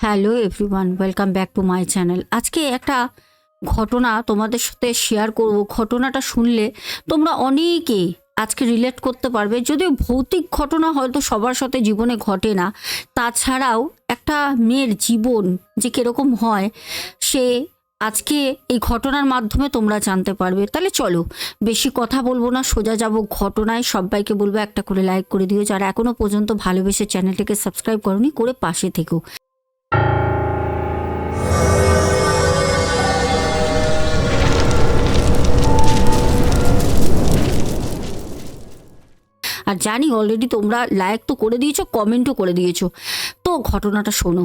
Hello everyone welcome back to my channel আজকে একটা ঘটনা তোমাদের সাথে শেয়ার করব। ঘটনাটা শুনলে তোমরা অনেকেই আজকে রিলেট করতে পারবে। যদিও ভৌতিক ঘটনা হয়তো সবার সাথে জীবনে ঘটে না, তাছাড়াও একটা মেয়ের জীবন যে কীরকম হয়, সে আজকে এই ঘটনার মাধ্যমে তোমরা জানতে পারবে। তাহলে চলো, বেশি কথা বলব না, সোজা যাব ঘটনায়। সবাইকে বলব একটা করে লাইক করে দিও। যারা এখনও পর্যন্ত ভালোবেসে চ্যানেলটিকে সাবস্ক্রাইব করনি, করে পাশে থেকো। আর জানি অলরেডি তোমরা লাইক তো করে দিয়েছ কমেন্টও করে দিয়েছ। তো ঘটনাটা শোনো।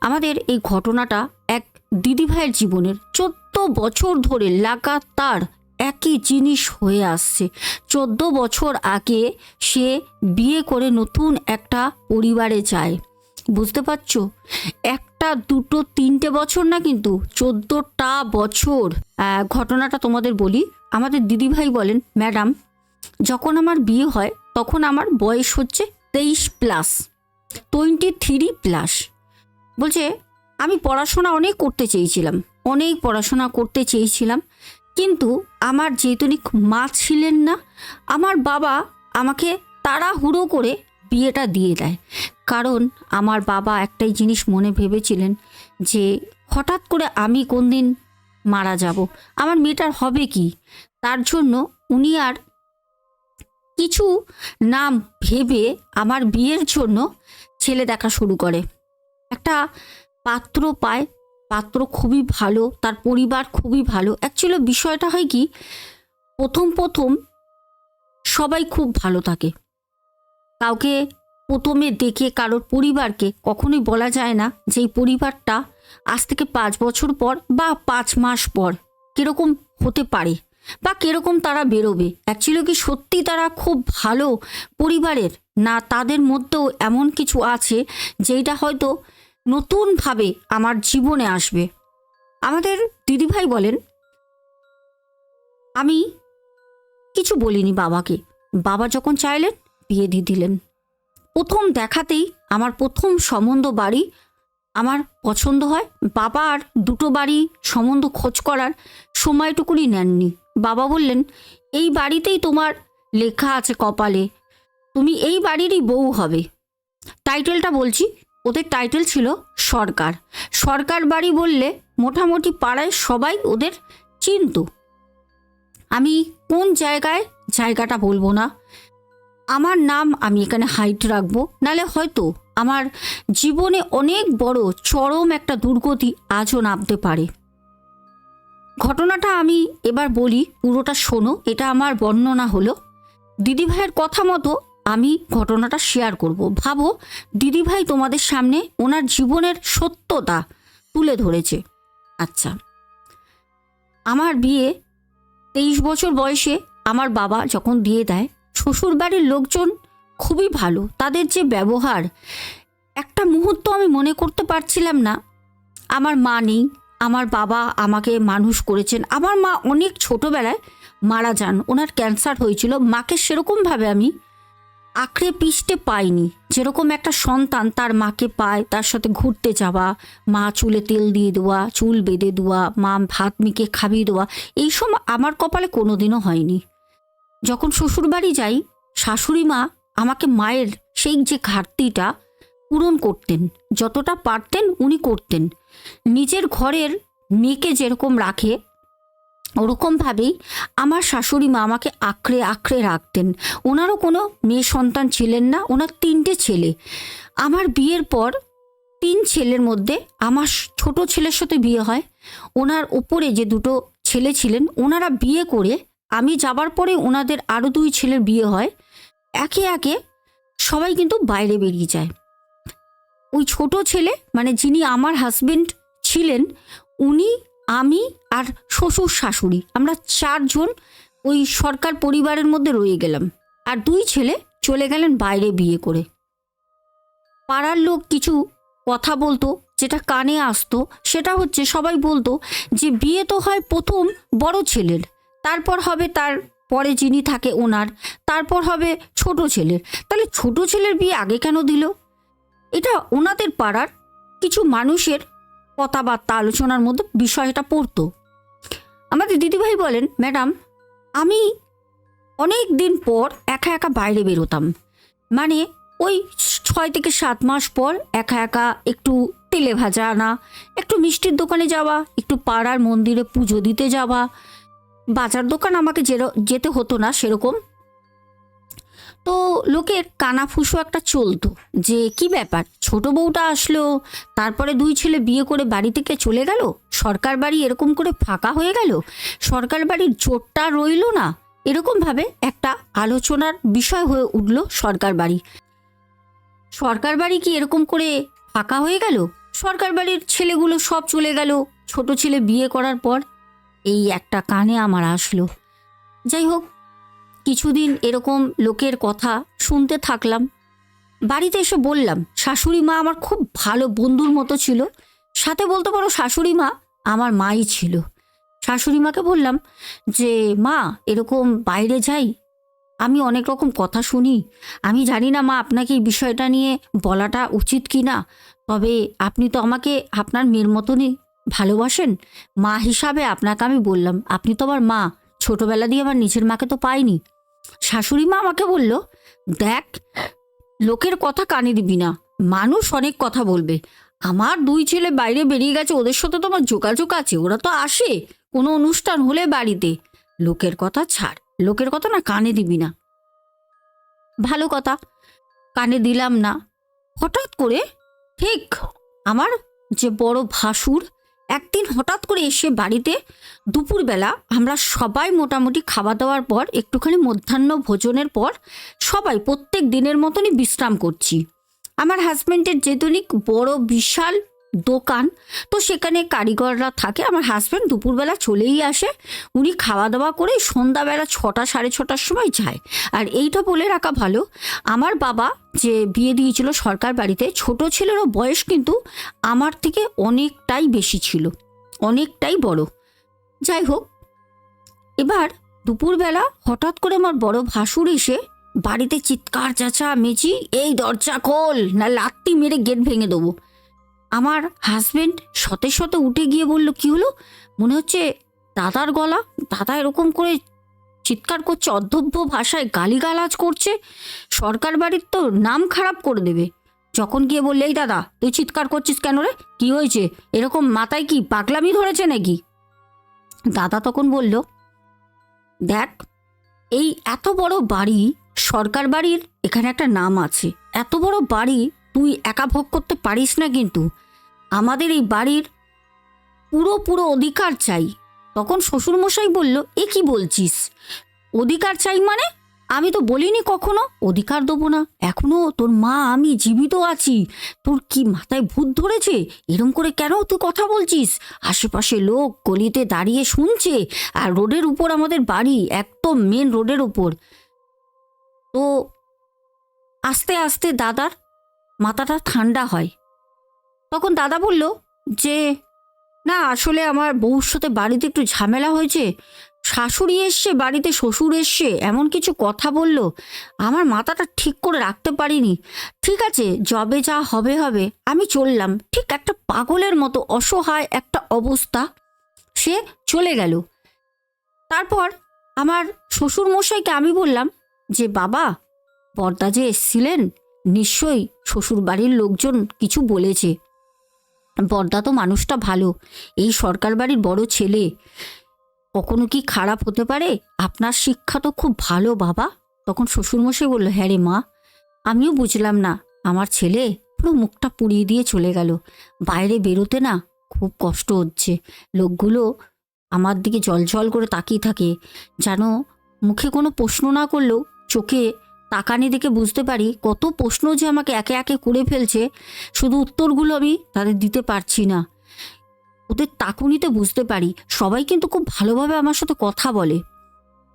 আমাদের এই ঘটনাটা এক দিদিভাইয়ের জীবনের চোদ্দ বছর ধরে লাগাতার একই জিনিস হয়ে আসছে। চোদ্দ বছর আগে সে বিয়ে করে নতুন একটা পরিবারে যায়। বুঝতে পারছ? একটা, দুটো, তিনটে বছর না কিন্তু চোদ্দটা বছর। ঘটনাটা তোমাদের বলি। আমাদের দিদিভাই বলেন, ম্যাডাম, যখন আমার বিয়ে হয় তখন আমার বয়স হচ্ছে তেইশ প্লাস টোয়েন্টি থ্রি প্লাস। বলছে, আমি পড়াশোনা অনেক করতে চেয়েছিলাম, অনেক পড়াশোনা করতে চেয়েছিলাম, কিন্তু আমার যেহেতুনিক মা ছিলেন না, আমার বাবা আমাকে তাড়াহুড়ো করে বিয়েটা দিয়ে দেয়। কারণ আমার বাবা একটাই জিনিস মনে ভেবেছিলেন যে, হঠাৎ করে আমি কোন দিন মারা যাব, আমার মেয়েটার হবে কি? তার জন্য উনি আর কিছু নাম ভেবে আমার বিয়ের জন্য ছেলে দেখা শুরু করে। একটা পাত্র পায়, পাত্র খুবই ভালো, তার পরিবার খুবই ভালো। অ্যাকচুয়ালি বিষয়টা হয় কি, প্রথম প্রথম সবাই খুব ভালো থাকে। কাউকে প্রথমে দেখে কারোর পরিবারকে কখনোই বলা যায় না যে এই পরিবারটা আজ থেকে পাঁচ বছর পর বা পাঁচ মাস পর কীরকম হতে পারে। বা কীরকম তারা বেরোবে? অ্যাকচুয়ালি কি সত্যি তারা খুব ভালো পরিবারের? না তাদের মধ্যেও এমন কিছু আছে যেটা হয়তো নতুনভাবে আমার জীবনে আসবে? আমাদের দিদিভাই বলেন, আমি কিছু বলিনি বাবাকে। বাবা যখন চাইলেন, বিয়ে দিয়ে দিলেন। প্রথম দেখাতেই আমার প্রথম সম্বন্ধ বাড়ি আমার পছন্দ হয়। বাবা আর দুটো বাড়ি সম্বন্ধ খোঁজ করার সময়টুকুনি নেননি। বাবা বললেন, এই বাড়িতেই তোমার লেখা আছে কপালে। তুমি এই বাড়িরই বউ হবে। টাইটেলটা বলছি, ওদের টাইটেল ছিল সরকার। সরকার বাড়ি বললে মোটামুটি পাড়ায় সবাই ওদের চিনত। আমি কোন জায়গায় জায়গাটা বলব না। আমার নাম আমি এখানে হাইট রাখব। নালে হয়তো আমার জীবনে অনেক বড় চরম একটা দুর্গতি আজও নামতে পারে। ঘটনাটা আমি এবার বলি, পুরোটা শোনো, এটা আমার বর্ণনা হলো। দিদিভাইয়ের কথা মতো আমি ঘটনাটা শেয়ার করব। ভাবো, দিদিভাই তোমাদের সামনে ওনার জীবনের সত্যতা তুলে ধরেছে। আচ্ছা আমার বিয়ে তেইশ বছর বয়সে আমার বাবা যখন দিয়ে দেয়, শ্বশুরবাড়ির লোকজন খুবই ভালো। তাদের যে ব্যবহার, একটা মুহূর্ত আমি মনে করতে পারছিলাম না। আমার মা নেই আমার বাবা আমাকে মানুষ করেছেন। আমার মা অনেক ছোটোবেলায় মারা যান। ওনার ক্যান্সার হয়েছিল। মাকে সেরকমভাবে আমি আঁকড়ে পিষ্টে পাইনি। যেরকম একটা সন্তান তার মাকে পায়, তার সাথে ঘুরতে যাওয়া, মা চুলে তেল দিয়ে দেওয়া, চুল বেঁধে দেওয়া, মা ভাত মিকে খাবিয়ে দেওয়া এইসব আমার কপালে কোনোদিনও হয়নি। যখন শ্বশুরবাড়ি যাই, শাশুড়ি মা আমাকে মায়ের সেই যে ঘাটতিটা পূরণ করতেন, যতটা পারতেন উনি করতেন। নিজের ঘরের মেয়েকে যেরকম রাখে, ওরকমভাবেই আমার শাশুড়ি মা আমাকে আঁকড়ে আঁকড়ে রাখতেন। ওনারও কোনো মেয়ে সন্তান ছিলেন না, ওনার তিনটে ছেলে। আমার বিয়ের পর তিন ছেলের মধ্যে আমার ছোট ছেলের সাথে বিয়ে হয়। ওনার ওপরে যে দুটো ছেলে ছিলেন, ওনারা বিয়ে করে আমি যাবার পরে ওনাদের আরও দুই ছেলের বিয়ে হয়। একে একে সবাই কিন্তু বাইরে বেরিয়ে যায়। ওই ছোট ছেলে মানে যিনি আমার হাজবেন্ড ছিলেন উনি, আমি আর শ্বশুর শাশুড়ি। আমরা চারজন ওই সরকার পরিবারের মধ্যে রয়ে গেলাম। আর দুই ছেলে চলে গেলেন বাইরে বিয়ে করে। পাড়ার লোক কিছু কথা বলতো, যেটা কানে আসতো, সেটা হচ্ছে সবাই বলতো যে বিয়ে তো হয় প্রথম বড় ছেলের, তারপর হবে তার পরে যিনি থাকে ওনার, তারপর হবে ছোট ছেলের। তাহলে ছোট ছেলের বিয়ে আগে কেন দিল? এটা ওনাদের পাড়ার কিছু মানুষের কথাবার্তা, আলোচনার মধ্যে বিষয়টা পড়তো। আমাদের দিদিভাই বলেন, ম্যাডাম, আমি অনেক দিন পর একা একা বাইরে বেরোতাম। মানে ওই ছয় থেকে সাত মাস পর একা একা একটু তেলে ভাজা আনা, একটু মিষ্টির দোকানে যাওয়া, একটু পাড়ার মন্দিরে পুজো দিতে যাওয়া। বাজার দোকান আমাকে যের- যেতে হতো না সেরকম। তো লোকের কানাফুসো একটা চলতো। যে কি ব্যাপার? ছোট বউটা আসলো, তারপরে দুই ছেলে বিয়ে করে বাড়ি থেকে চলে গেল? সরকার বাড়ি এরকম করে ফাঁকা হয়ে গেল? সরকার বাড়ির জোরটা রইল না? এরকমভাবে একটা আলোচনার বিষয় হয়ে উঠল সরকার বাড়ি। সরকার বাড়ি কি এরকম করে ফাঁকা হয়ে গেল? সরকার বাড়ির ছেলেগুলো সব চলে গেল, ছোট ছেলে বিয়ে করার পর এই একটা কানে আমার আসলো। যাই হোক কিছুদিন এরকম লোকের কথা শুনতে থাকলাম। বাড়িতে এসে বললাম, শাশুড়ি মা আমার খুব ভালো বন্ধুর মতো ছিল। সাথে বলতে পারো শাশুড়ি মা আমার মাই ছিল। শাশুড়ি মাকে বললাম যে, মা, এরকম বাইরে যাই? আমি অনেক রকম কথা শুনি। আমি জানি না মা আপনাকে এই বিষয়টা নিয়ে বলাটা উচিত কি না। তবে আপনি তো আমাকে আপনার মেয়ের মতনই ভালোবাসেন। মা হিসাবে আপনাকে আমি বললাম, আপনি তো আমার মা। ছোটবেলা দিয়ে আমার নিজের মাকে তো পাইনি। শাশুড়ি মা আমাকে বলল, দেখ, লোকের কথা কানে দিবি না। মানুষ অনেক কথা বলবে। আমার দুই ছেলে বাইরে বেরিয়ে গেছে, ওদের সাথে তো আমার যোগাযোগ আছে, ওরা তো আসে কোনো অনুষ্ঠান হলে বাড়িতে। লোকের কথা ছাড়, লোকের কথা না কানে দিবি না। ভালো কথা, কানে দিলাম না। হঠাৎ করে, ঠিক, আমার যে বড় ভাসুর একদিন হঠাৎ করে এসে বাড়িতে দুপুরবেলা আমরা সবাই মোটামুটি খাওয়া দাওয়ার পর, একটুখানি মধ্যাহ্ন ভোজনের পর সবাই প্রত্যেক দিনের মতনই বিশ্রাম করছি। আমার হাজব্যান্ডের যেদনিক বড় বিশাল দোকান। তো সেখানে কারিগররা থাকে। আমার হাজব্যান্ড দুপুরবেলা চলেই আসে। উনি খাওয়া দাওয়া করে সন্ধ্যাবেলা ছটা, সাড়ে ছটার সময় যায়। আর এইটা বলে রাখা ভালো, আমার বাবা যে বিয়ে দিয়েছিল সরকার বাড়িতে, ছোট ছেলেরও বয়স কিন্তু আমার থেকে অনেকটাই বেশি ছিল। অনেকটাই বড়। যাই হোক, এবার দুপুরবেলা হঠাৎ করে আমার বড় ভাসুর এসে বাড়িতে চিৎকার, চাচা, মেচি, এই দরজা খোল, না লাত্তি মেরে গেট ভেঙে দেবো। আমার হাজবেন্ড সতে সতে উঠে গিয়ে বলল, কি হলো? মনে হচ্ছে দাদার গলা, দাদা এরকম করে চিৎকার করছে অধ্যব্য ভাষায় গালিগালাজ করছে, সরকার বাড়ির তো নাম খারাপ করে দেবে। যখন গিয়ে বললে, এই দাদা, তুই চিৎকার করছিস কেন রে? কি হয়েছে? এরকম মাথায় কি পাগলামি ধরেছে নাকি? দাদা তখন বলল, দেখ, এই এত বড় বাড়ি সরকার বাড়ির এখানে একটা নাম আছে। এত বড় বাড়ি তুই একা ভোগ করতে পারিস না কিন্তু। আমাদের এই বাড়ির পুরো পুরো অধিকার চাই। তখন শ্বশুরমশাই বলল, এ কি বলছিস? অধিকার চাই মানে? আমি তো বলিনি কখনো, অধিকার দেবো না। এখনও তোর মা, আমি জীবিত আছি। তোর কি মাথায় ভূত ধরেছে? এরম করে কেন তুই কথা বলছিস? আশেপাশে লোক গলিতে দাঁড়িয়ে শুনছে, আর রোডের উপর আমাদের বাড়ি, একদম মেন রোডের উপর। তো আস্তে আস্তে দাদার মাথাটা ঠান্ডা হয়। তখন দাদা বলল, যে, না, আসলে আমার বউর সাথে বাড়িতে একটু ঝামেলা হয়েছে। শাশুড়ি এসছে, বাড়িতে শ্বশুর এসছে, এমন কিছু কথা বলল। আমার মাথাটা ঠিক করে রাখতে পারিনি। ঠিক আছে, যবে যা হবে হবে, আমি চললাম। ঠিক একটা পাগলের মতো অসহায় একটা অবস্থা। সে চলে গেল। তারপর আমার শ্বশুর মশাইকে আমি বললাম, যে, বাবা বর্দা যে এসছিলেন নিশ্চয়ই শ্বশুর বাড়ির লোকজন কিছু বলেছে। বর্দা তো মানুষটা ভালো। এই সরকার বাড়ির বড় ছেলে। কখনো কি খারাপ হতে পারে? আপনার শিক্ষা তো খুব ভালো, বাবা। তখন শ্বশুরমশাই বলল হ্যাঁ রে মা, আমিও বুঝলাম না। আমার ছেলে পুরো মুখটা পুড়িয়ে দিয়ে চলে গেল। বাইরে বেরোতে না খুব কষ্ট হচ্ছে। লোকগুলো আমার দিকে জল করে তাকিয়ে থাকে। যেন মুখে কোনো প্রশ্ন না করলেও চোখে তাকানি দেখে বুঝতে পারি কত প্রশ্ন যে আমাকে একে একে করে ফেলছে। শুধু উত্তরগুলো আমি তাদের দিতে পারছি না। ওদের তাকুনিতে বুঝতে পারি। সবাই কিন্তু খুব ভালোভাবে আমার সাথে কথা বলে।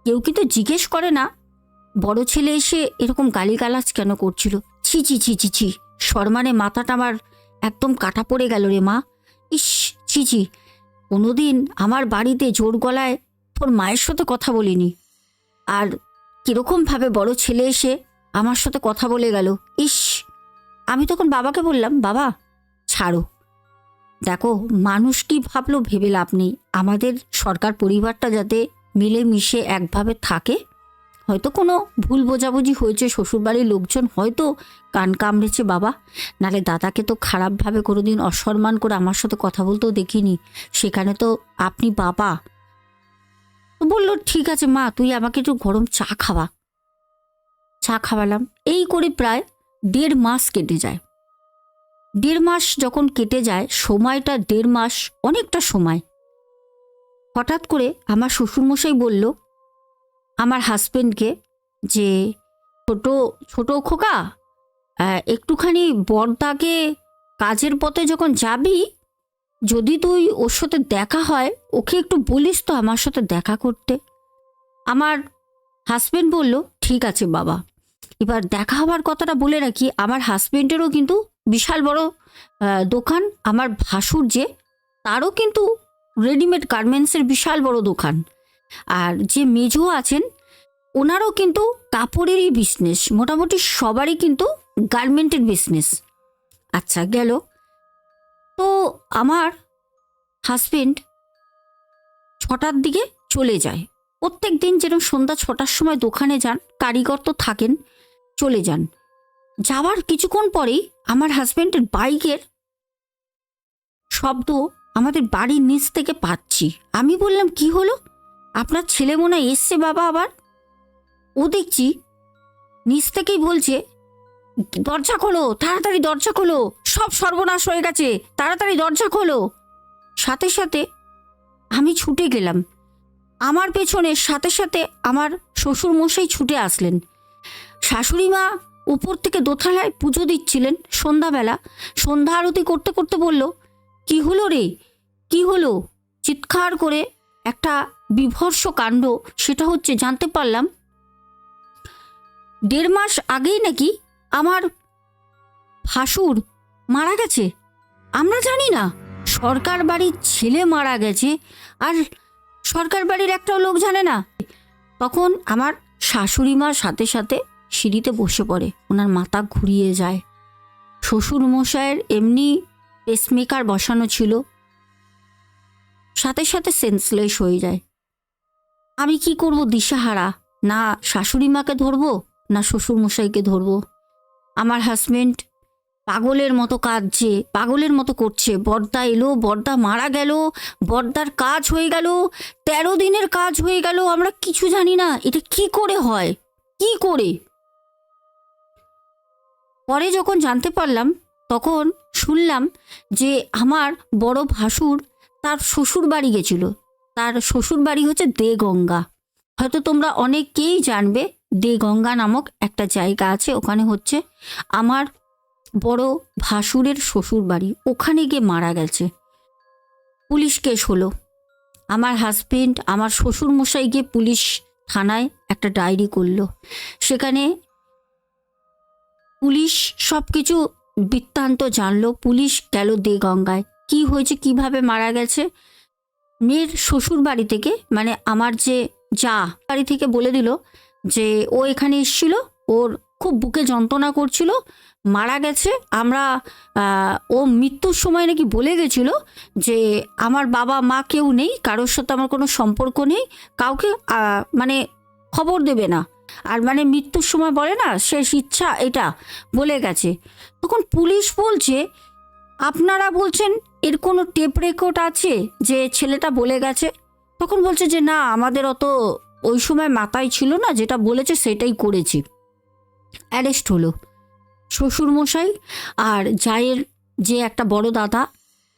কেউ কিন্তু জিজ্ঞেস করে না, বড় ছেলে এসে এরকম গালিগালাজ কেন করছিল? ছি ছি ছি ছি ছি শর্মানে মাথাটা আমার একদম কাটা পড়ে গেল রে মা। ইস, ছি ছি, কোনোদিন আমার বাড়িতে জোর গলায় তোর মায়ের সাথে কথা বলিনি। আর কিরকমভাবে বড় ছেলে এসে আমার সাথে কথা বলে গেল। ইস, আমি তখন বাবাকে বললাম, বাবা, ছাড়ো। দেখো, মানুষ কি ভাবলো ভেবে লাভ নেই। আমাদের সরকার পরিবারটা যাতে মিলেমিশে একভাবে থাকে। হয়তো কোনো ভুল বোঝাবুঝি হয়েছে, শ্বশুরবাড়ির লোকজন হয়তো কান কামড়েছে, বাবা। নালে দাদাকে তো খারাপভাবে কোনোদিন অসম্মান করে আমার সাথে কথা বলতেও দেখিনি। সেখানে তো আপনি বাবা বলল, ঠিক আছে মা, তুই আমাকে একটু গরম চা খাওয়া। চা খাওয়ালাম। এই করে প্রায় দেড় মাস কেটে যায়। দেড় মাস যখন কেটে যায়, সময়টা দেড় মাস, অনেকটা সময়। হঠাৎ করে আমার শ্বশুরমশাই বলল, আমার হাজব্যান্ডকে যে ছোট ছোট খোকা একটুখানি বর্দাকে কাজের পথে যখন যাবি যদি তুই ওর সাথে দেখা হয়, ওকে একটু বলিস তো আমার সাথে দেখা করতে। আমার হাজবেন্ড বলল, ঠিক আছে বাবা। এবার দেখা হওয়ার কথাটা বলে রাখি, আমার হাজবেন্ডেরও কিন্তু বিশাল বড় দোকান, আমার ভাসুর যে, তারও কিন্তু রেডিমেড গার্মেন্টসের বিশাল বড় দোকান। আর যে মেজো আছেন, ওনারও কিন্তু কাপড়েরই বিজনেস মোটামুটি সবারই কিন্তু গার্মেন্টের বিজনেস আচ্ছা গেল। তো আমার হাজবেন্ড ছটার দিকে চলে যায়। প্রত্যেক দিন যেরকম সন্ধ্যা ছটার সময় দোকানে যান, কারিগর তো থাকেন, চলে যান। যাওয়ার কিছুক্ষণ পরেই আমার হাজব্যান্ডের বাইকের শব্দ আমাদের বাড়ির নিচ থেকে পাচ্ছি। আমি বললাম, কি হলো? আপনার ছেলে মনে হয় এসছে বাবা আবার? ও দেখছি, নিচ থেকেই বলছে, দরজা খোলো, তাড়াতাড়ি দরজা খোলো। সব সর্বনাশ হয়ে গেছে। তাড়াতাড়ি দরজা খোলো। সাথে সাথে আমি ছুটে গেলাম। আমার পেছনে সাথে সাথে আমার শ্বশুর মশাই ছুটে আসলেন। শাশুড়ি মা উপর থেকে দোতলায় পুজো দিচ্ছিলেন সন্ধ্যাবেলা। সন্ধ্যা আরতি করতে করতে বলল, কি হলো রে? কি হলো? চিৎকার করে একটা বিভর্ষ কাণ্ড, সেটা হচ্ছে জানতে পারলাম। দেড় মাস আগেই নাকি আমার ভাসুর মারা গেছে? আমরা জানি না। সরকার বাড়ির ছেলে মারা গেছে আর সরকার বাড়ির একটাও লোক জানে না। তখন আমার শাশুড়ি মার সাথে সাথে সিঁড়িতে বসে পড়ে। ওনার মাথা ঘুরিয়ে যায়। শ্বশুর মশাইয়ের এমনি পেসমেকার বসানো ছিল। সাথে সাথে সেন্সলেস হয়ে যায়। আমি কি করব দিশাহারা? না শাশুড়ি মাকে ধরবো, না শ্বশুর মশাইকে ধরবো। আমার হাজবেন্ড পাগলের মতো কাঁদছে, পাগলের মতো করছে। বর্দা এলো, বর্দা মারা গেল, বর্দার কাজ হয়ে গেল, তেরো দিনের কাজ হয়ে গেল, আমরা কিছু জানি না, এটা কি করে হয়? কি করে? পরে যখন জানতে পারলাম, তখন শুনলাম যে আমার বড় ভাসুর তার শ্বশুর বাড়ি গেছিল। তার শ্বশুর বাড়ি হচ্ছে দেগঙ্গা। হয়তো তোমরা অনেকেই জানবে, দেগঙ্গা নামক একটা জায়গা আছে, ওখানে হচ্ছে আমার বড় ভাসুরের শ্বশুর বাড়ি ওখানে গিয়ে মারা গেছে। পুলিশ কেস হলো। আমার হাজবেন্ড আমার শ্বশুর মশাই গিয়ে পুলিশ থানায় একটা ডায়েরি করল। সেখানে পুলিশ সব কিছু বৃত্তান্ত জানলো। পুলিশ গেল দে গঙ্গায় কি হয়েছে, কীভাবে মারা গেছে? মেয়ের শ্বশুর বাড়ি থেকে মানে আমার যে যা বাড়ি থেকে বলে দিল যে, ও এখানে এসেছিল, ওর খুব বুকে যন্ত্রণা করছিল মারা গেছে। আমরা ও মৃত্যুর সময় নাকি বলে গেছিল যে আমার বাবা মা কেউ নেই, কারোর সাথে আমার কোনো সম্পর্ক নেই, কাউকে মানে খবর দেবে না। আর মানে মৃত্যুর সময় বলে না, শেষ ইচ্ছা এটা বলে গেছে। তখন পুলিশ বলছে, আপনারা বলছেন এর কোনো টেপ রেকর্ড আছে যে ছেলেটা বলে গেছে? তখন বলছে যে, না, আমাদের অত ওই সময় মাথায় ছিল না, যেটা বলেছে সেটাই করেছি। অ্যারেস্ট হলো। শ্বশুরমশাই আর জায়ের যে একটা বড় দাদা,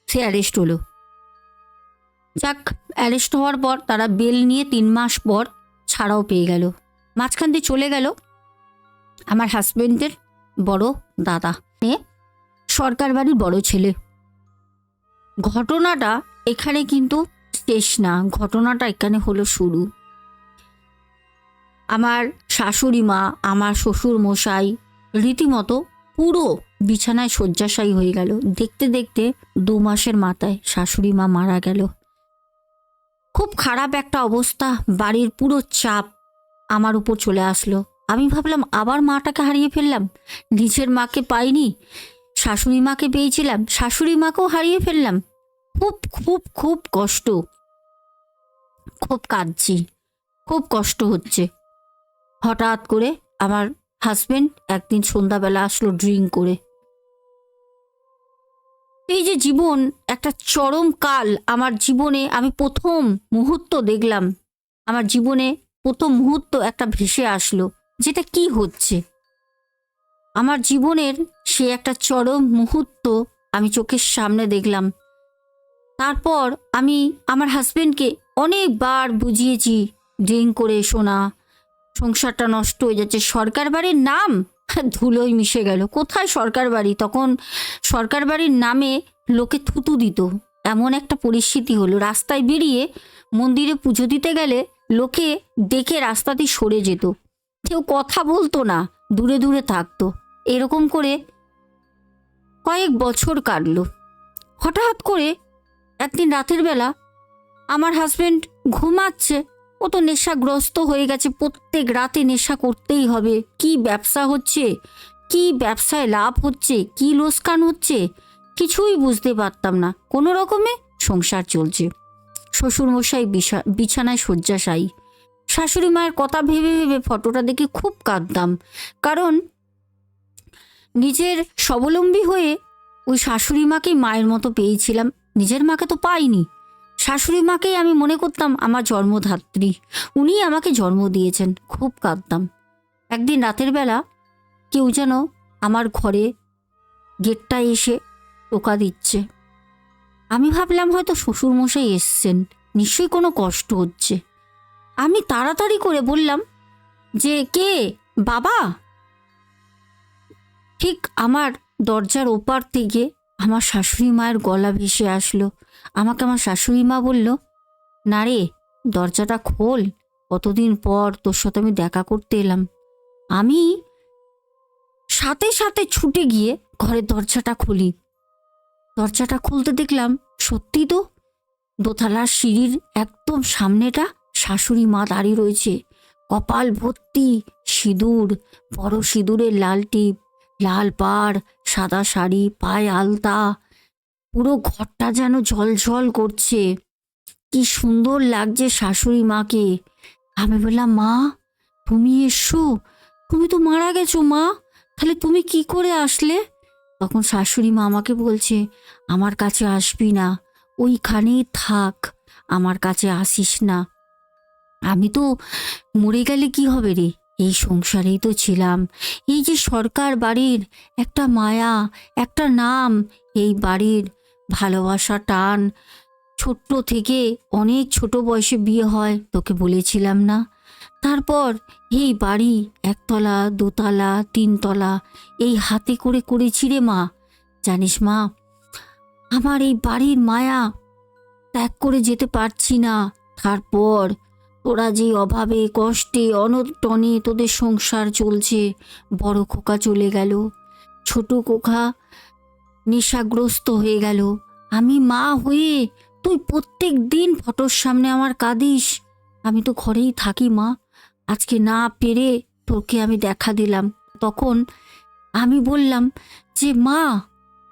সে অ্যারেস্ট হলো। যাক অ্যারেস্ট হওয়ার পর তারা বেল নিয়ে তিন মাস পর ছাড়াও পেয়ে গেল। মাঝখান দিয়ে চলে গেল আমার হাজবেন্ডের বড় দাদা। সরকার বাড়ির বড় ছেলে। ঘটনাটা এখানে কিন্তু শেষ না, ঘটনাটা এখানে হলো শুরু। আমার শাশুড়ি মা, আমার শ্বশুর মশাই রীতিমতো পুরো বিছানায় শয্যাশায়ী হয়ে গেল। দেখতে দেখতে দু মাসের মাথায় শাশুড়ি মা মারা গেল। খুব খারাপ একটা অবস্থা, বাড়ির পুরো চাপ আমার উপর চলে আসলো। আমি ভাবলাম, আবার মাটাকে হারিয়ে ফেললাম? নিজের মাকে পাইনি, শাশুড়ি মাকে পেয়েছিলাম, শাশুড়ি মাকেও হারিয়ে ফেললাম। খুব খুব খুব কষ্ট। খুব কাঁদছি, খুব কষ্ট হচ্ছে। হঠাৎ করে আমার হাজবেন্ড একদিন সন্ধ্যাবেলা আসলো ড্রিঙ্ক করে। এই যে জীবন, একটা চরম কাল। আমার জীবনে আমি প্রথম মুহূর্ত দেখলাম। আমার জীবনে প্রথম মুহূর্ত একটা ভেসে আসলো, যেটা কি হচ্ছে? আমার জীবনের সে একটা চরম মুহূর্ত আমি চোখের সামনে দেখলাম। তারপর আমি আমার হাজবেন্ডকে অনেকবার বুঝিয়েছি, ড্রিঙ্ক করে এসো না সংসারটা নষ্ট হয়ে যাচ্ছে। সরকার বাড়ির নাম? ধুলোই মিশে গেল। কোথায় সরকার বাড়ি? তখন সরকার বাড়ির নামে লোকে থুতু দিত। এমন একটা পরিস্থিতি হলো, রাস্তায় বেরিয়ে মন্দিরে পুজো দিতে গেলে লোকে দেখে রাস্তাতেই সরে যেত। কেউ কথা বলতো না, দূরে দূরে থাকতো। এরকম করে কয়েক বছর কাটলো। হঠাৎ করে একদিন রাতের বেলা আমার হাজবেন্ড ঘুমাচ্ছে। ও তো নেশাগ্রস্ত হয়ে গেছে, প্রত্যেক রাতে নেশা করতেই হবে। কি ব্যবসা হচ্ছে? কি ব্যবসায় লাভ হচ্ছে? কি লোসকান হচ্ছে? কিছুই বুঝতে পারতাম না। কোনো রকমে সংসার চলছে। শ্বশুরমশাই বিছা- বিছানায় শয্যাশায়ী। শাশুড়ি মায়ের কথা ভেবে ভেবে ফটোটা দেখে খুব কাঁদতাম। কারণ নিজের স্বাবলম্বী হয়ে ওই শাশুড়ি মাকেই মায়ের মতো পেয়েছিলাম। নিজের মাকে তো পাইনি। শাশুড়ি মাকেই আমি মনে করতাম আমার জন্মধাত্রী। উনি আমাকে জন্ম দিয়েছেন। খুব কাঁদতাম। একদিন রাতের বেলা কেউ যেন আমার ঘরে গেটটায় এসে টোকা দিচ্ছে। আমি ভাবলাম হয়তো শ্বশুরমশাই এসছেন। নিশ্চয়ই কোনো কষ্ট হচ্ছে। আমি তাড়াতাড়ি করে বললাম যে, কে? বাবা? ঠিক আমার দরজার ওপার থেকে আমার শাশুড়ি মায়ের গলা ভেসে আসলো। আমাকে আমার শাশুড়ি মা বলল, না রে, দরজাটা খোল, কতদিন পর তোর সাথে আমি দেখা করতে এলাম। আমি সাথে সাথে ছুটে গিয়ে ঘরের দরজাটা খুলি। দরজাটা খুলতে দেখলাম সত্যি তো দোতলার সিঁড়ির একদম সামনেটা শাশুড়ি মা দাঁড়িয়ে রয়েছে। কপাল ভর্তি সিঁদুর, বড় সিঁদুরের লাল টিপ, লাল পাড়, সাদা শাড়ি, পায়ে আলতা পুরো ঘরটা যেন ঝলঝল করছে। কি সুন্দর লাগছে শাশুড়ি মাকে। আমি বললাম, মা, তুমি এসো। তুমি তো মারা গেছো, মা। তাহলে তুমি কি করে আসলে? তখন শাশুড়ি মা আমাকে বলছে, আমার কাছে আসবি না। ওইখানেই থাক। আমার কাছে আসিস না। আমি তো মরে গেলে কি হবে রে? এই সংসারেই তো ছিলাম। এই যে সরকার বাড়ির একটা মায়া, একটা নাম এই বাড়ির ভালোবাসা টান। ছোট্ট থেকে অনেক ছোট বয়সে বিয়ে হয়, তোকে বলেছিলাম না। তারপর এই বাড়ি একতলা, দোতলা, তিনতলা, এই হাতে করে করেছি রে মা। জানিস মা, আমার এই বাড়ির মায়া ত্যাগ করে যেতে পারছি না। তারপর তোরা যে অভাবে, কষ্টে, অনটনে তোদের সংসার চলছে, বড় খোকা চলে গেল। ছোট খোকা নেশাগ্রস্ত হয়ে গেল। আমি মা হয়ে তুই প্রত্যেক দিন ফটোর সামনে আমার কাঁদিস। আমি তো ঘরেই থাকি মা। আজকে না পেরে তোকে আমি দেখা দিলাম। তখন আমি বললাম যে, মা,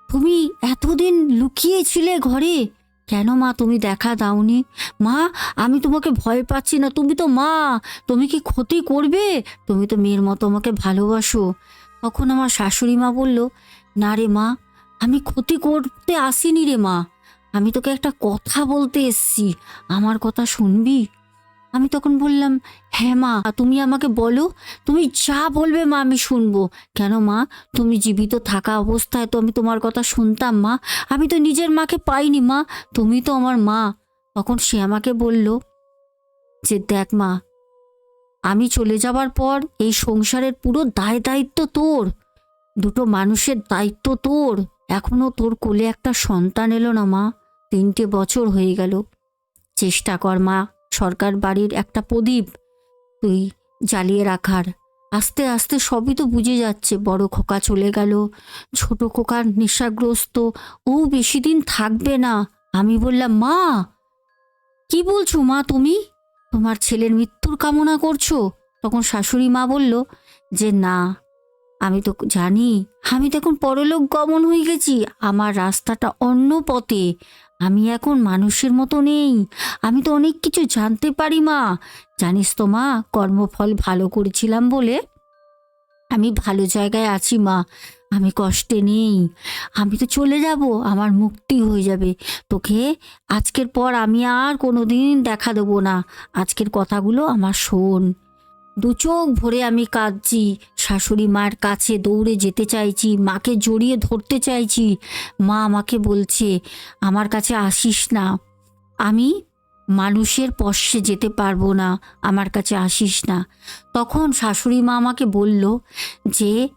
তুমি এতদিন লুকিয়েছিলে ঘরে। কেন মা তুমি দেখা দাওনি? মা, আমি তোমাকে ভয় পাচ্ছি না। তুমি তো মা। তুমি কি ক্ষতি করবে? তুমি তো মেয়ের মতো আমাকে ভালোবাসো। তখন আমার শাশুড়ি মা বলল, না রে মা আমি ক্ষতি করতে আসিনি রে মা। আমি তোকে একটা কথা বলতে এসছি। আমার কথা শুনবি? আমি তখন বললাম হ্যাঁ মা, তুমি আমাকে বলো। তুমি যা বলবে মা, আমি শুনব। কেন মা? তুমি জীবিত থাকা অবস্থায় তো আমি তোমার কথা শুনতাম মা। আমি তো নিজের মাকে পাইনি মা। তুমি তো আমার মা। তখন সে আমাকে বলল যে, দেখ মা, আমি চলে যাবার পর এই সংসারের পুরো দায় দায়িত্ব তোর। দুটো মানুষের দায়িত্ব তোর। এখনও তোর কোলে একটা সন্তান এলো না, মা। তিনটে বছর হয়ে গেল। চেষ্টা কর, মা। সরকার বাড়ির একটা প্রদীপ তুই জ্বালিয়ে রাখার। আস্তে আস্তে সবই তো বুঝে যাচ্ছে। বড় খোকা চলে গেল। ছোট খোকার নেশাগ্রস্ত। ও বেশি দিন থাকবে না। আমি বললাম, মা, কি বলছো, মা তুমি? তোমার ছেলের মৃত্যুর কামনা করছ? তখন শাশুড়ি মা বলল যে, না আমি তো জানি, আমি তো এখন পরলোক গমন হয়ে গেছি। আমার রাস্তাটা অন্য পথে। আমি এখন মানুষের মতো নেই। আমি তো অনেক কিছু জানতে পারি, মা। জানিস তো, মা, কর্মফল ভালো করেছিলাম বলে? আমি ভালো জায়গায় আছি, মা। আমি কষ্টে নেই। আমি তো চলে যাব, আমার মুক্তি হয়ে যাবে। তোকে আজকের পর আমি আর কোনো দিন দেখা দেবো না। আজকের কথাগুলো আমার শোন। দু চোখ ভরে আমি কাঁদছি। শাশুড়ি মার কাছে দৌড়ে যেতে চাইছি, মাকে জড়িয়ে ধরতে চাইছি। মা আমাকে বলছে, আমার কাছে আসিস না। আমি মানুষের পশ্বে যেতে পারব না। আমার কাছে আসিস না। তখন শাশুড়ি মা আমাকে বলল, যে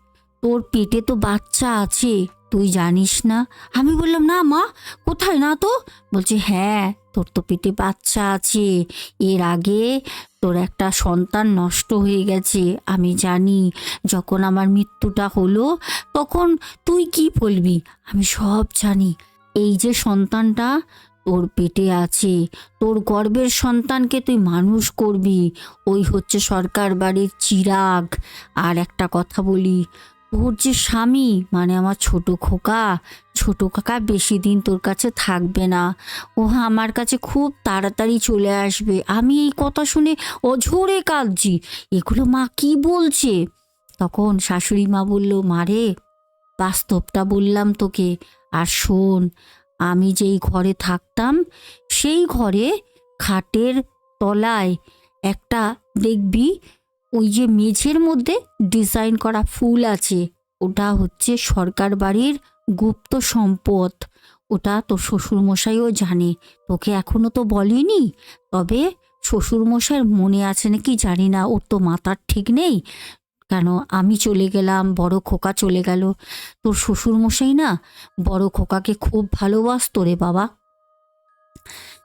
তোর পেটে তো বাচ্চা আছে, তুই জানিস না? আমি বললাম, না মা, কোথায়? না তো? বলছে হ্যাঁ। তোর তো পেটে বাচ্চা আছে। এর আগে তোর একটা সন্তান নষ্ট হয়ে গেছে, আমি জানি। যখন আমার মৃত্যুটা হলো, তখন তুই কি বলবি? আমি সব জানি। এই যে সন্তানটা তোর পেটে আছে, তোর গর্বের সন্তানকে তুই মানুষ করবি। ওই হচ্ছে সরকার বাড়ির চিরাগ। আর একটা কথা বলি, তোর যে স্বামী মানে আমার ছোট খোকা ছোট কাকা বেশি দিন তোর কাছে থাকবে না। ও আমার কাছে খুব তাড়াতাড়ি চলে আসবে। আমি এই কথা শুনে অঝোরে কাঁদছি। এগুলো মা কি বলছে? তখন শাশুড়ি মা বলল মারে বাস্তবটা বললাম তোকে। আর শোন, আমি যেই ঘরে থাকতাম, সেই ঘরে খাটের তলায় একটা দেখবি, ওই যে মেঝের মধ্যে ডিজাইন করা ফুল আছে। ওটা হচ্ছে সরকার বাড়ির গুপ্ত সম্পদ। ওটা তোর শ্বশুরমশাইও জানে। তোকে এখনও তো বলেনি? তবে শ্বশুরমশাইয়ের মনে আছে নাকি জানি না, ওর তো মাথার ঠিক নেই। কেন? আমি চলে গেলাম, বড় খোকা চলে গেল। তোর শ্বশুরমশাই না বড় খোকাকে খুব ভালোবাসতো রে বাবা।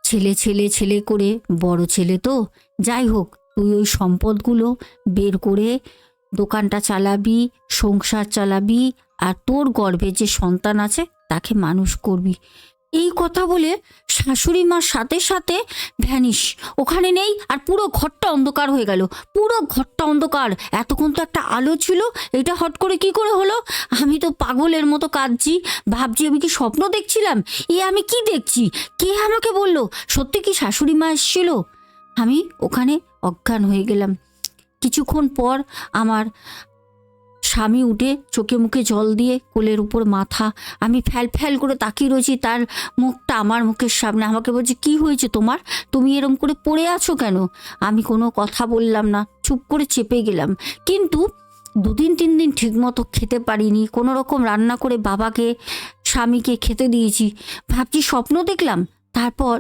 ছেলে ছেলে ছেলে করে, বড় ছেলে তো। যাই হোক, তুই ওই সম্পদগুলো বের করে দোকানটা চালাবি, সংসার চালাবি আর তোর গর্ভে যে সন্তান আছে, তাকে মানুষ করবি। এই কথা বলে শাশুড়ি মার সাথে সাথে ভ্যানিশ, ওখানে নেই আর পুরো ঘরটা অন্ধকার হয়ে গেল। পুরো ঘরটা অন্ধকার। এতক্ষণ তো একটা আলো ছিল, এটা হট করে কি করে হলো? আমি তো পাগলের মতো কাঁদছি, ভাবছি আমি কি স্বপ্ন দেখছিলাম? এ আমি কি দেখছি? কে আমাকে বলল? সত্যি কি শাশুড়ি মা এসেছিল? আমি ওখানে অজ্ঞান হয়ে গেলাম। কিছুক্ষণ পর আমার স্বামী উঠে চোখে মুখে জল দিয়ে কোলের উপর মাথা, আমি ফ্যাল ফ্যাল করে তাকিয়ে রয়েছি তার মুখটা আমার মুখের সামনে। আমাকে বলছে, কি হয়েছে তোমার? তুমি এরম করে পড়ে আছো কেন? আমি কোনো কথা বললাম না, চুপ করে চেপে গেলাম। কিন্তু দুদিন তিন দিন ঠিকমতো খেতে পারিনি, কোনো রকম রান্না করে বাবাকে, স্বামীকে খেতে দিয়েছি। ভাবছি স্বপ্ন দেখলাম, তারপর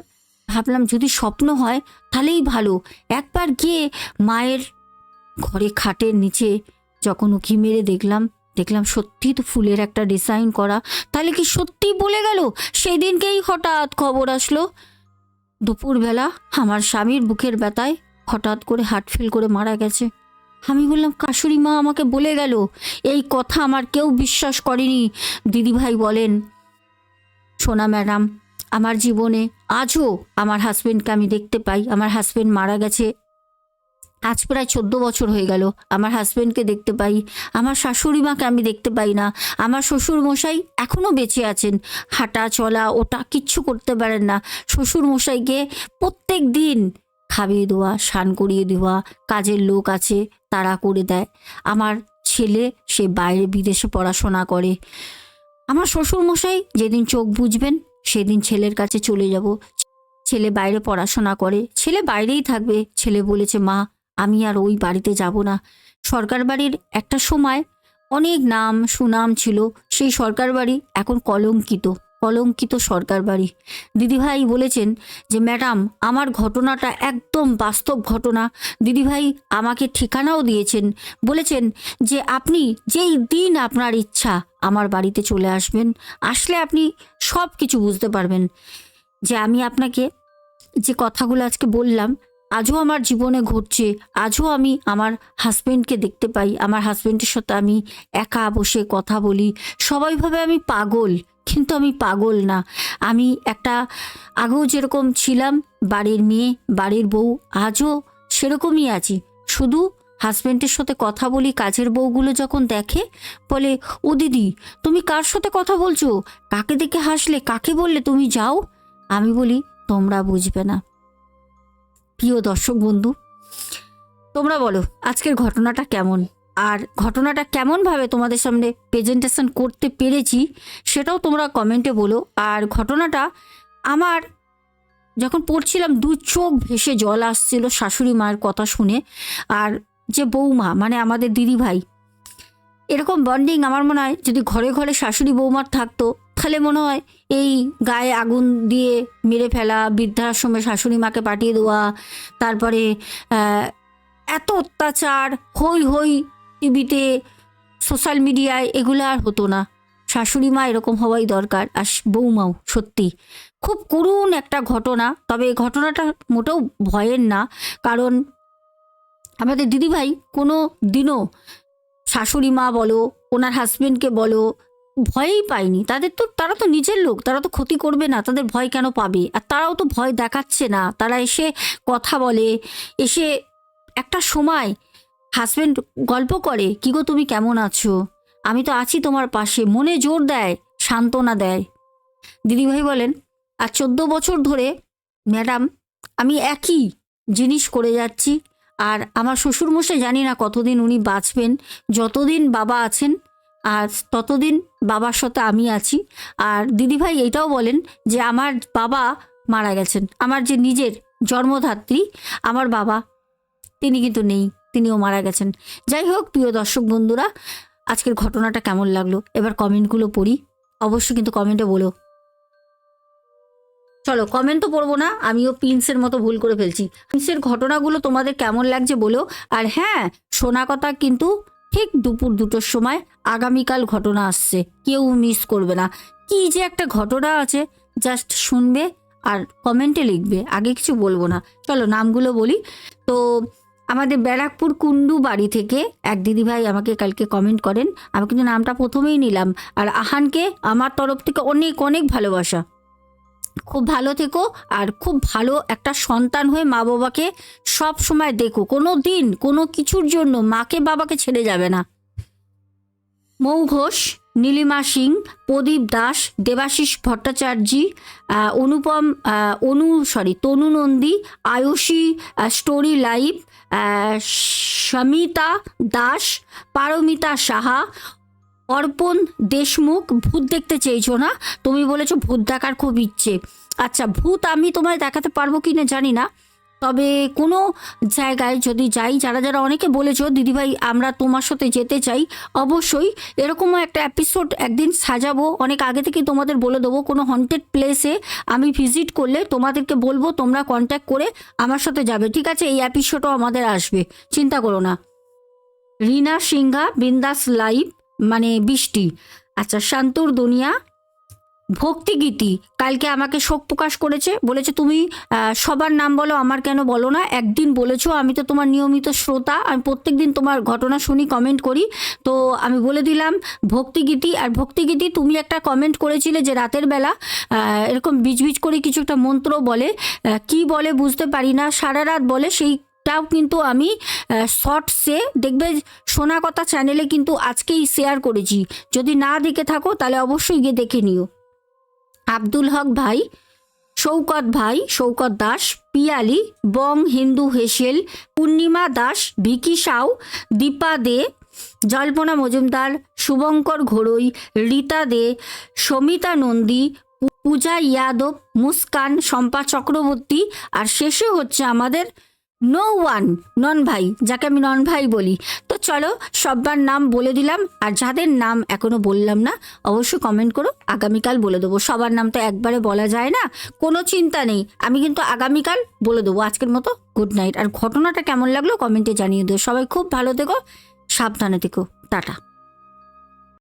ভাবলাম যদি স্বপ্ন হয় তাহলেই ভালো। একবার গিয়ে মায়ের ঘরে খাটের নিচে যখন উকি মেরে দেখলাম দেখলাম সত্যি তো ফুলের একটা ডিজাইন করা। তাহলে কি সত্যি বলে গেল? সেই দিনকেই হঠাৎ খবর আসলো। দুপুরবেলা আমার স্বামীর বুকের ব্যথায় হঠাৎ করে হার্ট ফেল করে মারা গেছে। আমি বললাম, কাশুরি মা, আমাকে বলে গেল। এই কথা আমার কেউ বিশ্বাস করেনি। দিদিভাই বলেন, সোনা ম্যাডাম, আমার জীবনে আজও আমার হাজবেন্ডকে আমি দেখতে পাই। আমার হাজবেন্ড মারা গেছে আজ প্রায় চোদ্দ বছর হয়ে গেল, আমার হাজব্যান্ডকে দেখতে পাই। আমার শাশুড়ি মাকে আমি দেখতে পাই না। আমার শ্বশুর মশাই এখনও বেঁচে আছেন। হাঁটা চলা, ওটা কিচ্ছু করতে পারেন না। শ্বশুর মশাইকে প্রত্যেক দিন খাইয়ে দেওয়া, স্নান করিয়ে দেওয়া, কাজের লোক আছে, তারা করে দেয়। আমার ছেলে, সে বাইরে বিদেশে পড়াশোনা করে। আমার শ্বশুর মশাই যেদিন চোখ বুঝবেন, সেদিন ছেলের কাছে চলে যাব। ছেলে বাইরে পড়াশোনা করে। ছেলে বাইরেই থাকবে। ছেলে বলেছে, মা আমি আর ওই বাড়িতে যাব না। সরকার বাড়ির একটা সময় অনেক নাম সুনাম ছিল। সেই সরকার বাড়ি এখন কলঙ্কিত কলঙ্কিত সরকার বাড়ি। দিদিভাই বলেছেন যে, ম্যাডাম, আমার ঘটনাটা একদম বাস্তব ঘটনা। দিদিভাই আমাকে ঠিকানাও দিয়েছেন। বলেছেন যে, আপনি যেই দিন আপনার ইচ্ছা আমার বাড়িতে চলে আসবেন। আসলে আপনি সব কিছু বুঝতে পারবেন। যে, আমি আপনাকে যে কথাগুলো আজকে বললাম আজও আমার জীবনে ঘটছে, আজও আমি আমার হাজব্যান্ডকে দেখতে পাই, আমার হাজব্যান্ডের সাথে আমি একা বসে কথা বলি সবাইভাবে আমি পাগল, কিন্তু আমি পাগল না। আমি একটা, আগেও যেরকম ছিলাম, বাড়ির মেয়ে, বাড়ির বউ, আজও সেরকমই আছি। শুধু হাজব্যান্ডের সাথে কথা বলি, কাজের বউগুলো যখন দেখে, বলে, ও দিদি, তুমি কার সাথে কথা বলছো? কাকে দেখে হাসলে? কাকে বললে তুমি যাও? আমি বলি, তোমরা বুঝবে না। প্রিয় দর্শক বন্ধু, তোমরা বলো, আজকের ঘটনাটা কেমন? আর ঘটনাটা কেমনভাবে তোমাদের সামনে প্রেজেন্টেশন করতে পেরেছি, সেটাও তোমরা কমেন্টে বলো। আর ঘটনাটা আমার যখন পড়ছিলাম, দু চোখ ভেসে জল আসছিল শাশুড়ি মায়ের কথা শুনে। আর যে বৌমা মানে আমাদের দিদি ভাই এরকম বন্ডিং আমার মনে হয়, যদি ঘরে ঘরে শাশুড়ি বৌমার থাকতো তাহলে মনে হয় এই গায়ে আগুন দিয়ে মেরে ফেলা, বৃদ্ধাশ্রমে শাশুড়ি মাকে পাঠিয়ে দেওয়া, তারপরে এত অত্যাচার, হই হই টিভিতে, সোশ্যাল মিডিয়ায়, এগুলো আর হতো না। শাশুড়ি মা এরকম হওয়াই দরকার। আর বৌমাও, সত্যি। খুব করুণ একটা ঘটনা, তবে ঘটনাটা মোটেও ভয়ের না, কারণ আমাদের দিদিভাই কোনো দিনও শাশুড়ি মা বলো, ওনার হাজবেন্ডকে বলো ভয়ই পায়নি। তাদের তো, তারা তো নিজের লোক, তারা তো ক্ষতি করবে না, তাদের ভয় কেন পাবে? আর তারাও তো ভয় দেখাচ্ছে না। তারা এসে কথা বলে, এসে একটা সময় হাজব্যান্ড গল্প করে, কি গো তুমি কেমন আছো? আমি তো আছি তোমার পাশে। মনে জোর দেয়, সান্ত্বনা দেয়। দিদিভাই বলেন, আর চোদ্দ বছর ধরে, ম্যাডাম, আমি একই জিনিস করে যাচ্ছি। আর আমার শ্বশুরমশাই জানি না কতদিন উনি বাঁচবেন, যতদিন বাবা আছেন আর ততদিন বাবার সাথে আমি আছি। আর দিদিভাই এটাও বলেন যে আমার বাবা মারা গেছেন। আমার যে নিজের জন্মধাত্রী, আমার বাবা, তিনি কিন্তু নেই, তিনিও মারা গেছেন। যাই হোক, প্রিয় দর্শক বন্ধুরা, আজকের ঘটনাটা কেমন লাগল? এবার কমেন্টগুলো পড়ি। অবশ্যই কিন্তু কমেন্টে বলো। চলো, কমেন্ট তো পড়ব না, আমিও পিন্সের মতো ভুল করে ফেলছি। পিন্সের ঘটনাগুলো তোমাদের কেমন লাগছে বলো। আর হ্যাঁ শোনা কথা কিন্তু ঠিক দুপুর দুটোর সময় আগামীকাল ঘটনা আসছে। কেউ মিস করবে না। কি যে একটা ঘটনা আছে জাস্ট শুনবে আর কমেন্টে লিখবে। আগে কিছু বলব না। চলো নামগুলো বলি। তো আমাদের ব্যারাকপুর কুন্ডু বাড়ি থেকে এক দিদিভাই আমাকে কালকে কমেন্ট করেন। আমি কিন্তু নামটা প্রথমেই নিলাম। আর আহানকে আমার তরফ থেকে অনেক অনেক ভালোবাসা। খুব ভালো থেকো আর খুব ভালো একটা সন্তান হয়ে মা বাবাকে সব সময় দেখো। কোনো দিন কোনো কিছুর জন্য মাকে বাবাকে ছেড়ে যাবে না। Mou Ghosh, Nilima Singh, Pradip Das, Debashis Bhattacharya Anupam Anu sorry Tanu Nandi, Ayushi story live Samita Das, Paramita Saha Arpan Deshmukh ভূত দেখতে চেয়েছো না? তুমি বলেছ ভূত দেখার খুব ইচ্ছে। আচ্ছা ভূত আমি তোমায় দেখাতে পারব কি না জানি না। তবে কোনো জায়গায় যদি যাই, যারা যারা অনেকে বলেছ, দিদিভাই, আমরা তোমার সাথে যেতে চাই, অবশ্যই এরকমও একটা এপিসোড একদিন সাজাবো। অনেক আগে থেকে তোমাদের বলে দেবো, কোনো হন্টেড প্লেসে আমি ভিজিট করলে তোমাদেরকে বলব, তোমরা কন্ট্যাক্ট করে আমার সাথে যাবে, ঠিক আছে? এই এপিসোডও আমাদের আসবে, চিন্তা করো না। রিনা সিংহা, বিন্দাস লাইভ মানে বৃষ্টি। আচ্ছা শান্তর দুনিয়া, ভক্তিগীতি, কালকে আমাকে শোক প্রকাশ করেছে, বলেছে তুমি সবার নাম বলো, আমার কেন বলো না, একদিন বলেছ, আমি তো তোমার নিয়মিত শ্রোতা, আমি প্রত্যেকদিন তোমার ঘটনা শুনি কমেন্ট করি, তো আমি বলে দিলাম, ভক্তিগীতি আর ভক্তিগীতি, তুমি একটা কমেন্ট করেছিলে যে রাতের বেলা এরকম বিজবিজ করে কিছু একটা মন্ত্র বলে কি বলে বুঝতে পারি না, সারা রাত বলে সেইটাও কিন্তু আমি শর্টসে দেখবে সোনা কথা চ্যানেলে কিন্তু আজকেই শেয়ার করেছি। যদি না দেখে থাকো তাহলে অবশ্যই গিয়ে দেখে নিও। আব্দুল হক ভাই, শৌকত ভাই, শৌকত দাস, পিয়ালি, বং হিন্দু হেসেল, পূর্ণিমা দাস, ভিকি সাউ, দীপা দে, জল্পনা মজুমদার, শুভঙ্কর ঘোড়ই, রীতা দে, সমিতা নন্দী পূজা ইয়াদব, মুস্কান, শম্পা চক্রবর্তী, আর শেষে হচ্ছে আমাদের নো ওয়ান নন ভাই যাকে আমি নন ভাই বলি। তো চলো, সব্বার নাম বলে দিলাম, আর যাদের নাম এখনও বললাম না, অবশ্যই কমেন্ট করো, আগামীকাল বলে দেবো। সবার নাম তো একবারে বলা যায় না, কোনো চিন্তা নেই, আমি কিন্তু আগামীকাল বলে দেবো। আজকের মতো গুড নাইট আর ঘটনাটা কেমন লাগল কমেন্টে জানিয়ে দেবো সবাই খুব ভালো থেকো, সাবধানে থেকো। টাটা।